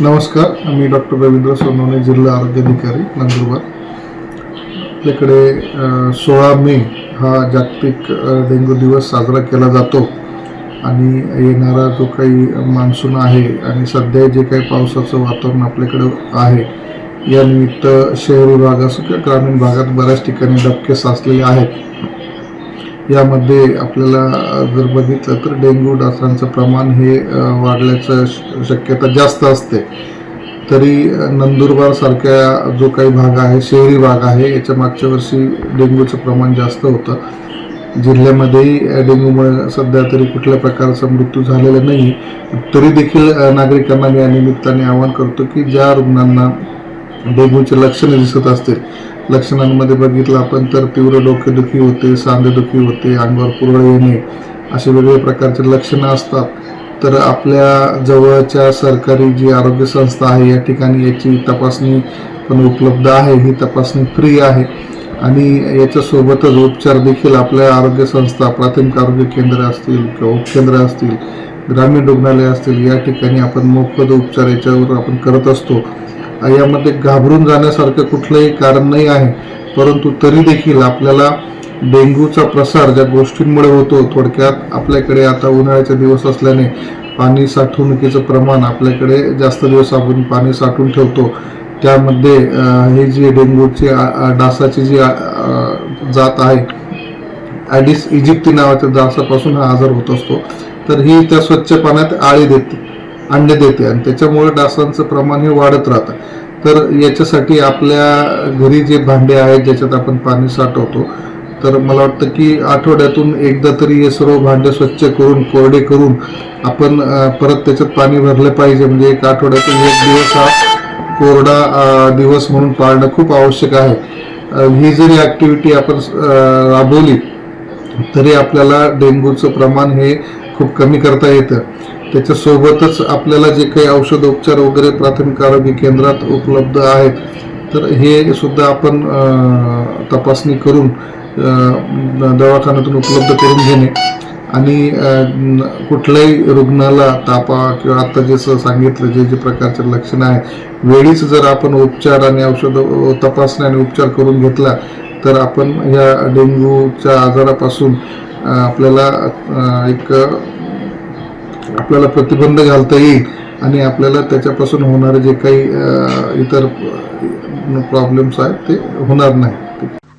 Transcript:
नमस्कार मी डॉक्टर रवींद्र सोनवणे जिल्हा आरोग्य अधिकारी नंदुरबार. आपल्याकडे सोळा मे हा जागतिक डेंग्यू दिवस साजरा केला जातो. आणि येणारा जो काही मान्सून आहे आणि सध्या जे काही पावसाचं वातावरण आपल्याकडं आहे या निमित्त शहरी भाग असो किंवा ग्रामीण भागात बऱ्याच ठिकाणी डबके साचलेले आहेत. यामध्ये आपल्याला जर बघितलं तर डेंग्यू डासांचं प्रमाण हे वाढल्याचं श- शक्यता जास्त असते. तरी नंदुरबारसारख्या नंदुरबार सारख्या जो काही भाग आहे शहरी भाग आहे याच्या मागच्या वर्षी डेंग्यूचं प्रमाण जास्त होतं. जिल्ह्यामध्येही डेंग्यूमुळे सध्या तरी कुठल्या प्रकारचा मृत्यू झालेला नाही. तरी देखील नागरिकांना मी या निमित्ताने आवाहन करतो की ज्या रुग्णांना डेंग्यूचे लक्षणे दिसत असतील लक्षणांमध्ये बघितलं आपण तर तीव्र डोकेदुखी होते सांधेदुखी होते अंगावर पुरळ येणे असे वेगवेगळ्या प्रकारचे लक्षणं असतात. तर आपल्या जवळच्या सरकारी जी आरोग्य संस्था आहे या ठिकाणी याची तपासणी पण उपलब्ध आहे ही तपासणी फ्री आहे. आणि याच्यासोबतच उपचार देखील आपल्या आरोग्य संस्था प्राथमिक आरोग्य केंद्र असतील किंवा उपकेंद्र असतील ग्रामीण रुग्णालय असतील या ठिकाणी आपण मोफत उपचार याच्यावर आपण करत असतो. यामध्ये घाबरून जाण्यासारखं कुठलंही कारण नाही आहे परंतु तरी देखील आपल्याला डेंग्यूचा प्रसार ज्या गोष्टींमुळे होतो थोडक्यात आपल्याकडे आता उन्हाळ्याचे दिवस असल्याने पाणी साठवणुकीचं प्रमाण आपल्याकडे जास्त दिवस आपण पाणी साठवून ठेवतो. त्यामध्ये हे जी डेंग्यूची डासाची जी जात आहे ॲडिस इजिप्ती नावाच्या डासापासून हा आजार होत असतो. तर ही त्या स्वच्छ पाण्यात आळी देते अंडे देते आणि त्याच्यामुळे डासांचं प्रमाण हे वाढत राहतं. तर याच्यासाठी आपल्या घरी जे भांडे आहेत ज्याच्यात आपण पाणी साठवतो तर मला वाटतं की आठवड्यातून एकदा तरी हे सर्व भांडे स्वच्छ करून कोरडे करून आपण परत त्याच्यात पाणी भरलं पाहिजे. म्हणजे एक आठवड्यातून एक दिवस हा कोरडा दिवस म्हणून पाळणं खूप आवश्यक आहे. ही जरी ॲक्टिव्हिटी आपण राबवली तरी आपल्याला डेंग्यूचं प्रमाण हे खूप कमी करता येतं. त्याच्यासोबतच आपल्याला जे काही औषधोपचार वगैरे प्राथमिक आरोग्य केंद्रात उपलब्ध आहेत तर हे सुद्धा आपण तपासणी करून दवाखान्यातून उपलब्ध करून घेणे आणि कुठल्याही रुग्णाला तापा किंवा आता जसं सांगितलं जे जे प्रकारचे लक्षणं आहे वेळीच जर आपण उपचार आणि औषध तपासणी आणि उपचार करून घेतला तर आपण या डेंग्यूच्या आजारापासून आपल्याला एक आपल्याला प्रतिबंध घालता येईल आणि आपल्याला त्याच्यापासून होणारे जे काही इतर प्रॉब्लेम्स आहेत ते होणार नाही.